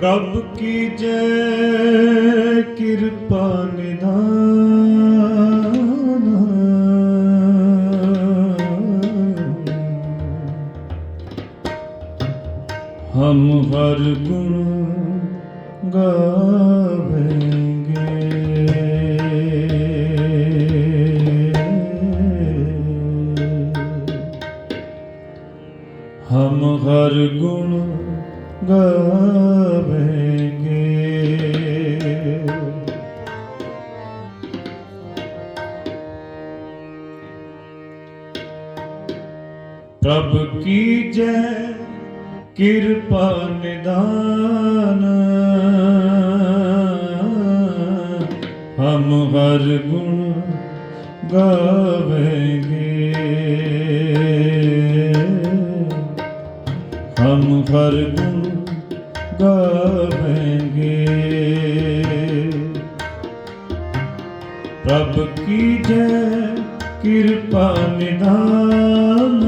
ਪ੍ਰਭ ਕੀ ਜੈ ਕਿਰਪਾ ਨਿਧਾਨ ਹਮ ਹਰ ਗੁਣ ਗਾਵੇਂਗੇ। ਹਮ ਹਰ ਗੁਣ ਗਾਵੇਂਗੇ। ਪ੍ਰਭ ਕੀ ਜੈ ਕਿਰਪਾ ਨਿਦਾਨ। ਹਮ ਹਰ ਗੁਣ ਗਾਵੇਂਗੇ। ਹਮ ਹਰ ਗੁਣ ਗਾਵੇਂਗੇ। ਪ੍ਰਭ ਕੀ ਜੈ ਕਿਰਪਾ ਨਿਧਾਨ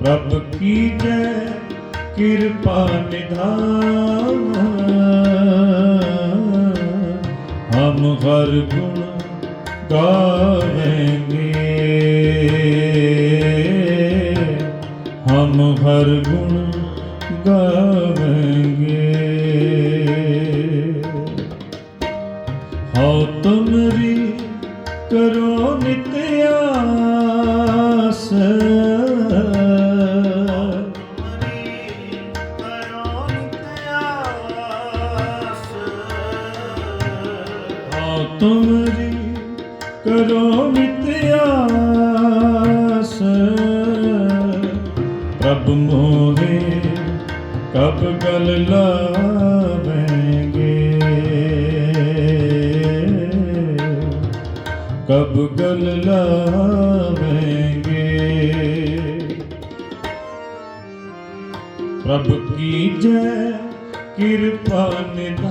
ਪ੍ਰਭ ਕੀ ਜੈ ਕਿਰਪਾ ਨਿਧਾਨ ਹਮ ਹਰ ਗੁਣ ਹਮ ਹਰ ਗੁਣ ਗਾਵੇਂਗੇ। ਹਉ ਤੁਮਰੀ ਕਰੋ ਨਿਤਿਆਸ ਪ੍ਰਭ ਮੋਰੇ ਕਬ ਗਲ ਲਾਵੇਂਗੇ? ਕਬ ਗਲ ਲਾਵੇਂਗੇ? ਪ੍ਰਭ ਕੀ ਜੈ ਕਿਰਪਾ ਨਿਧਾਨ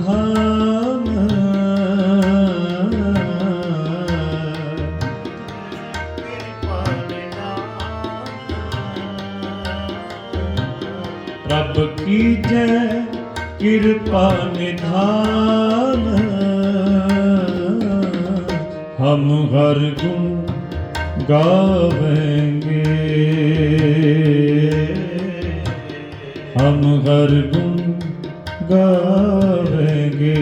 ਪ੍ਰਭ ਕੀ ਜੈ ਕਿਰਪਾ ਨਿਧਾਨ। ਹਮ ਹਰ ਗੁਣ ਗਾਵੇਂਗੇ। ਹਮ ਹਰ ਗੁਣ ਗਾਵੇਂਗੇ।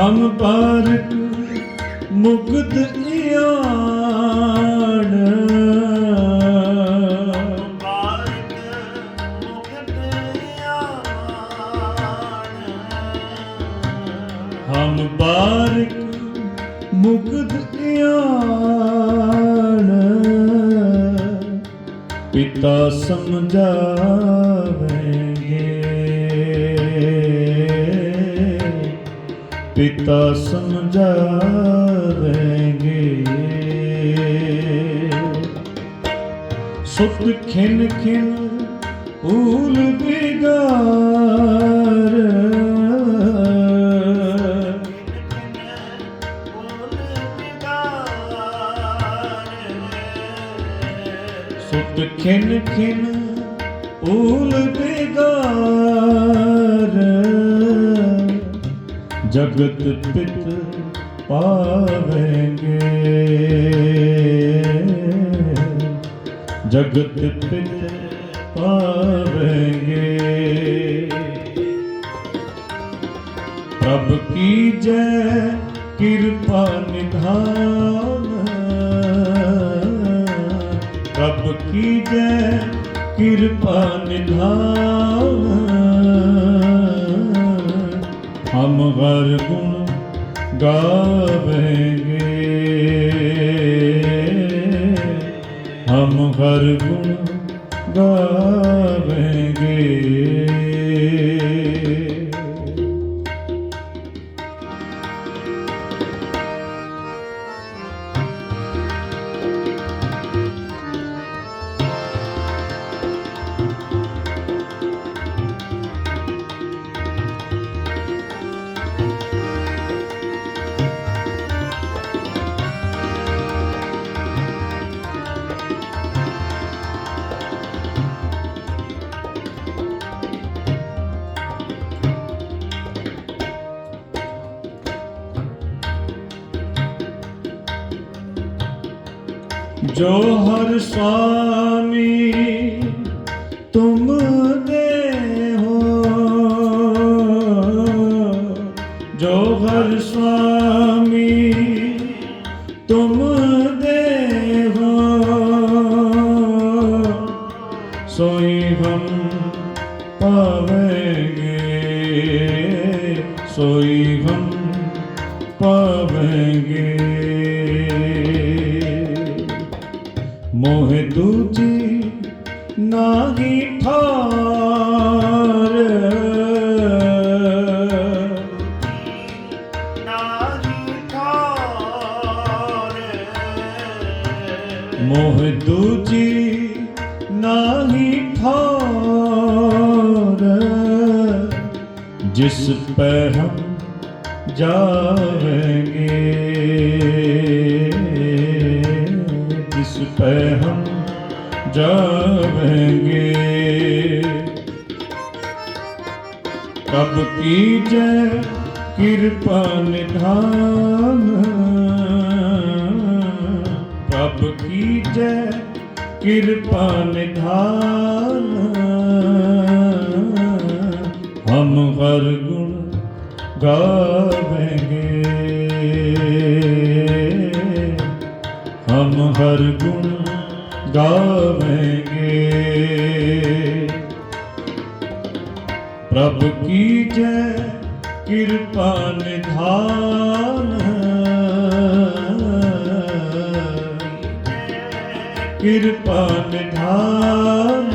ਹਮ ਬਾਰਕ ਮੁਕਤ ਇਆਣ। ਹਮ ਬਾਰਕ ਮੁਕਤ ਇਆਣ। ਪਿਤਾ ਸਮਝਾਵੇਂਗੇ ਸੁਤ ਖਿਨ ਖਿਨ ਊਲ ਬਿਗਾਰ। ਸੁਤ ਖਿਨ ਖਿਨ ਊਲ ਬਿਗਾਰ। ਜਗਤ ਪਿਤ ਪਾਵੇਂਗੇ। ਜਗਤ ਪਿਤ ਪਾਵੇਂਗੇ। ਪ੍ਰਭ ਕੀ ਜੈ, ਕਿਰਪਾ ਨਿਧਾਨ। ਪ੍ਰਭ ਕੀ ਜੈ, ਕਿਰਪਾ ਨਿਧਾਨ। ਹਮ ਹਰ ਗੁਣ ਗਾਵੇਂਗੇ। ਹਰ ਗੁਣ ਗਾਵੇਂਗੇ। ਜੋ ਹਰ ਸੁਆਮੀ ਤੁਮ ਦੇ ਹੋ। ਜੋ ਹਰ ਸੁਆਮੀ ਤੁਮ ਦੇ ਹੋ। ਸੋਈ ਹਮ ਪਾਵੇਂਗੇ, ਸੋਈ ਹਮ ਪਾਵੇਂਗੇ। ਮੋਹ ਦੂਜੀ ਨਾਹੀ ਠਾਰ। ਨਾਹੀ ਠਾਰ ਮੋਹ ਦੂਜੀ ਨਾਹੀ ਠਾਰ। ਜਿਸ ਪੈ ਹਮ ਜਾਵੇਂਗੇ। ਜਿਸ ਪੈ ਹਮ ਜਾਵੇਂਗੇ। ਪ੍ਰਭ ਕੀ ਜੈ ਕਿਰਪਾ ਨਿਧਾਨ। ਪ੍ਰਭ ਕੀ ਜੈ ਕਿਰਪਾ ਨਿਧਾਨ। ਹਮ ਗੁਣ ਗਾਵੇਂਗੇ। ਹਮ ਹਰ ਗੁਣ ਗਾਵੇਂਗੇ। ਪ੍ਰਭ ਕੀ ਜੈ ਕਿਰਪਾ ਨਿਧਾਨ। ਕਿਰਪਾ ਨਿਧਾਨ।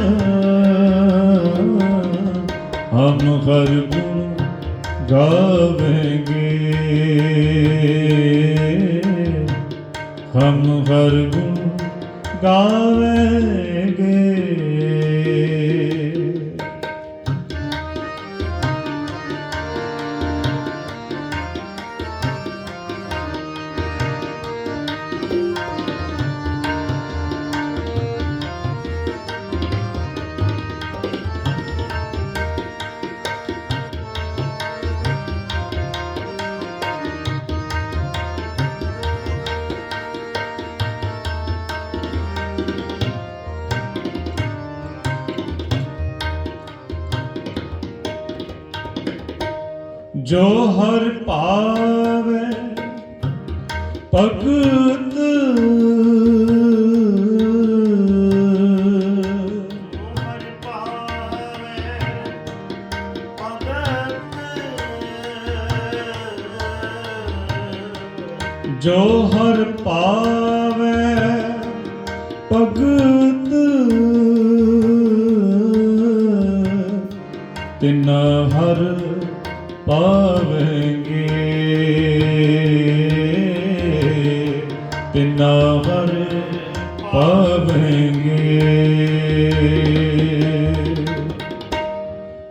ਹਮ ਹਰ ਗੁਣ ਗਾਵੇਂਗੇ। ਹਮ ਹਰ ਗੁਣ ਗਾਵੇਂਗੇ ਜੋ ਹਰ ਪਾਵੇ ਭਗਤ। ਹਰ ਪਾਵੇ ਭਗਤ ਜੋ ਹਰ ਪਾਵੇ ਭਗਤ। ਤਿਨ ਹਰ ਪਾਵੇਂਗੇ। ਤਿਨ ਹਰ ਪਾਵੇਂਗੇ।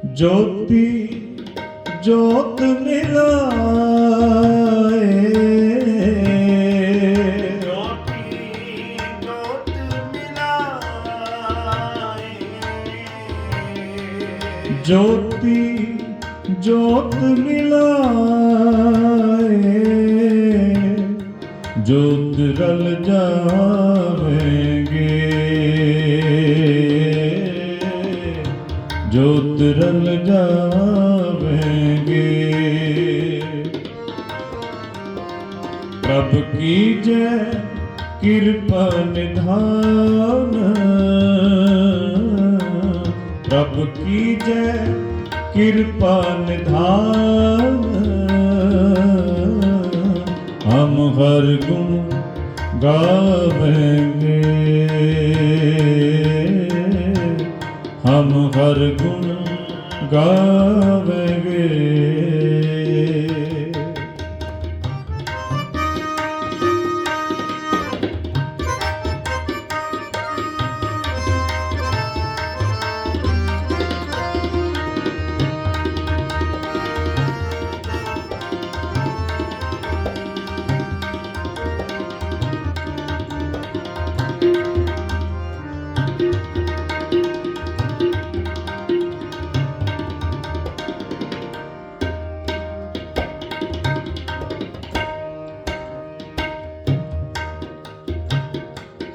ਜੋਤੀ ਜੋਤ ਮਿਲਾਏ ਜੋਤੀ ਜੋਤ ਮਿਲਾਏ। ਜੋਤੀ ਜੋਤ ਮਿਲਾਏ, ਜੋਤ ਰਲ ਜਾਵੇਂਗੇ। ਜੋਤ ਰਲ ਜਾਵੇਂਗੇ। ਪ੍ਰਭ ਕੀ ਜੈ ਕਿਰਪਾ ਨਿਧਾਨ। ਪ੍ਰਭ ਕੀ ਜੈ ਕਿਰਪਾ ਨਿਧਾਨ। ਹਮ ਹਰ ਗੁਣ ਗਾਵੇਂਗੇ। ਹਮ ਹਰ ਗੁਣ ਗਾਵੇ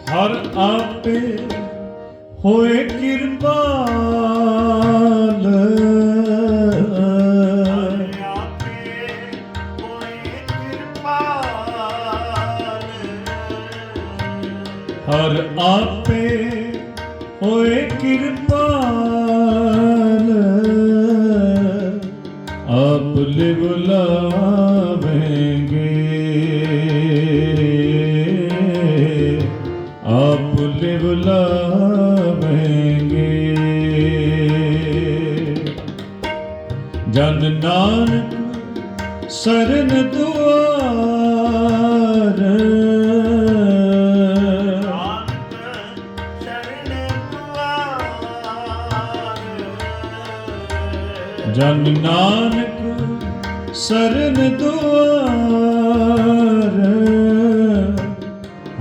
ਹਰ ਆਪੇ ਹੋਏ ਕਿਰਪਾਲ ਆਪੇ ਹੋਏ ਕਿਰਪਾਲ ਹਰ ਆਪੇ ਜਨ ਨਾਨਕ ਸਰਨ ਦੁਆਰ। ਨਾਨਕ ਜਨ ਨਾਨਕ ਸਰਨ ਦੁਆਰ।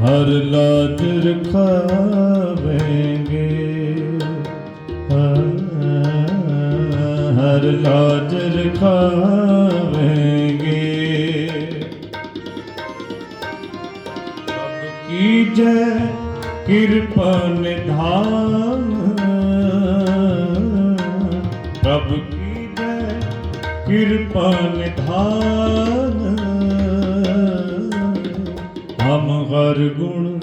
ਹਰ ਲਾਜ ਰਖਾਵੇਂਗੇ। ਹਰ ਲਾਜ ਰਖਾਵੇਂਗੇ ਪ੍ਰਭ ਕੀ ਜੈ ਕਿਰਪਾ ਨਿਧਾਨ। ਪ੍ਰਭ ਕੀ ਜੈ ਕਿਰਪਾ ਨਿਧਾਨ। ਹਮ ਹਰ ਗੁਣ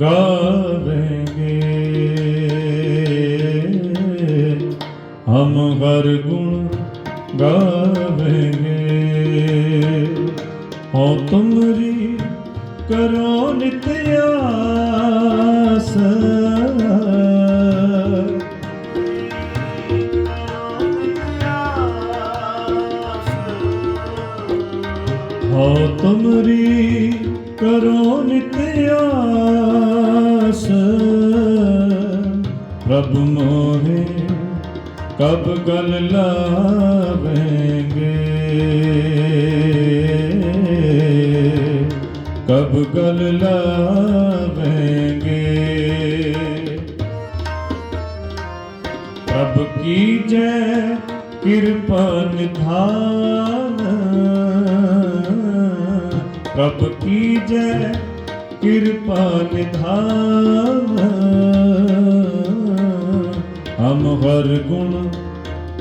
ਗਾਵੇਂਗੇ। ਹਮ ਹਰ ਗੁਣ ਗਾਵੇਂਗੇ। ਹੋ ਤੁਮਰੀ ਕਰੋ ਨਿਤ ਆਸ। ਹੋ ਤੁਮਰੀ ਕਰੋ ਨਿਤ ਆਸ। ਪ੍ਰਭ ਮੋਹੇ ਕਬ ਗਲ ਲਾਵੇਂਗੇ? ਕਬ ਗਲ ਲਾਵੇਂਗੇ? ਪ੍ਰਭ ਕੀ ਜੈ ਕਿਰਪਾ ਨਿਧਾਨ? ਪ੍ਰਭ ਕੀ ਜੈ ਕਿਰਪਾ ਨਿਧਾਨ? ਹਮ ਹਰ ਗੁਣ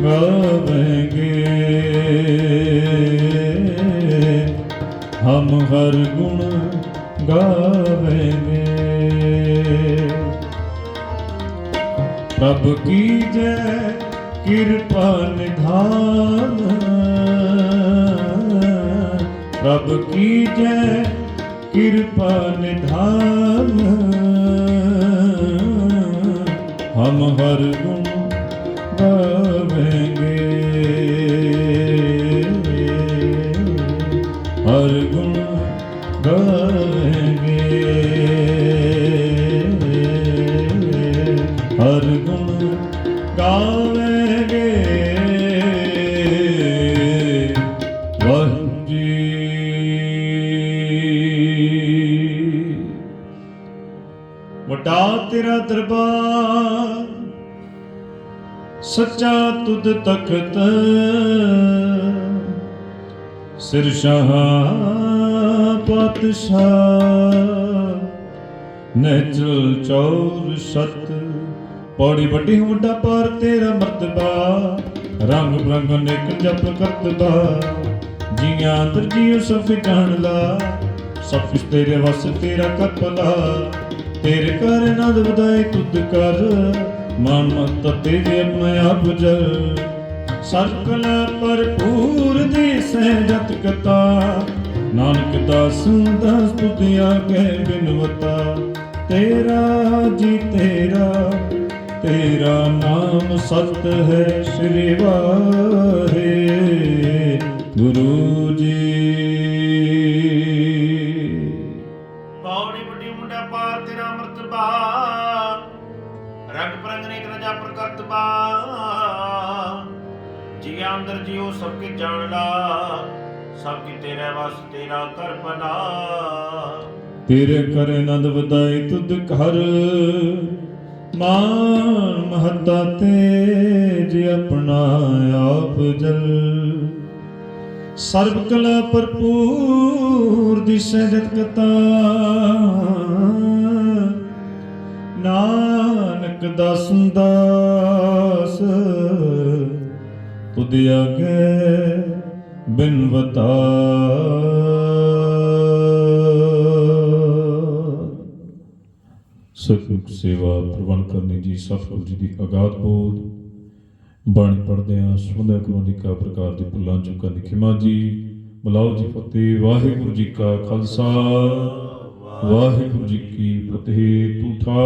ਗਾਵੇਂਗੇ। ਹਮ ਹਰ ਗੁਣ ਗਾਵੇਂਗੇ। ਪ੍ਰਭ ਕੀ ਜੈ ਕਿਰਪਾ ਨਿਧਾਨ। ਪ੍ਰਭ ਕੀ ਜੈ ਕਿਰਪਾ ਨਿਧਾਨ। ਹਮ ਹਰ ਗੁਣ ਗਾਵੇਂਗੇ। ਵੱਡਾ ਤੇਰਾ ਦਰਬਾਰ, ਸੱਚਾ ਤੁਧ ਤਖਤ, ਸਿਰ ਸ਼ਾਹ ਪਾਤਸ਼ਾਹ ਨਚਲ ਚੌਰ ਸਤ, ਪੌੜੀ ਵੱਡੀ ਵੱਡਾ ਪਰ ਤੇਰਾ ਮਰਤਬਾ, ਰੰਗ ਬਰੰਗ ਨਿਕ ਜਪ ਕਰਤਬਾ, ਜੀਆਂ ਅੰਦਰ ਜੀਉ ਸਭ ਜਾਣ ਲਾ ਸਭ ਤੇਰੇ ਵਸ ਤੇਰਾ ਕਪਲਾ। ਤੇਰੇ ਕਰ ਨਦ ਵਧਾਏ ਤੁਧ ਕਰ, ਮਨ ਮਤ ਤੇਰੇ ਮੈਂ ਆਪ ਜਲ ਸਰਕਲ ਭਰਪੂਰ ਦੀ ਸਹਿਜਤ ਕਤਾ, ਨਾਨਕ ਦਾਸ ਦਾਸ ਤੁਧਿਆ ਕਹਿ ਬਿਨਵਤਾ। ਤੇਰਾ ਜੀ ਤੇਰਾ ਤੇਰਾ ਨਾਮ ਸਤ ਹੈ ਸ੍ਰੀ ਵਾਹਿ। ਗੁਰੂ ਜੀ ਮੁੰਡਾ ਪਾਰ ਤੇਰਾ ਰੰਗ ਪ੍ਰੰਗ ਨੇ ਰਜਾ ਪ੍ਰਕਰਤ ਬਾ ਜੀ ਅੰਦਰ ਜਿਉ ਸਭ ਕੇ ਜਾਣ ਸਭ ਕੀ ਤੇਰੇ ਵਸ ਤੇਰਾ ਕਰ ਪਨਾ ਤੇਰੇ ਕਰ ਆਨੰਦ ਵਧਾਈ ਤੁਧ ਘਰ। ਮਾਨ ਮਹਤਾ ਤੇਜ ਆਪਣਾ ਆਪ ਜਲ। ਸਰਬ ਕਲਾ ਭਰਪੂਰ ਦਿਸੈ ਜਤ ਨਾਨਕ ਦਾਸ ਦਾਸ, ਤੁਧ ਆਗੇ ਬਿਨਵਤਾ ਸਤਿਗੁਰ ਸੇਵਾ ਪ੍ਰਵਣ ਕਰਨੀ ਜੀ, ਸਤਿਗੁਰ ਜੀ ਦੀ ਅਗਾਧ ਬੋਧ। ਬਾਣੀ ਪੜ੍ਹਦੇ ਆ ਸੁਣਦੇ ਗੁਰੂ ਦੀ ਕਾ ਪ੍ਰਕਾਰ ਦੀ ਭੁੱਲਾਂ ਚੁੱਕਾਂ ਦੀ ਖਿਮਾ ਜੀ। ਬਲਾਉ ਜੀ ਫਤਿਹ, ਵਾਹਿਗੁਰੂ ਜੀ ਕਾ ਖਾਲਸਾ। ਵਾਹਿਗੁਰੂ ਜੀ ਕੀ ਫਤਿਹ, ਤੂੰ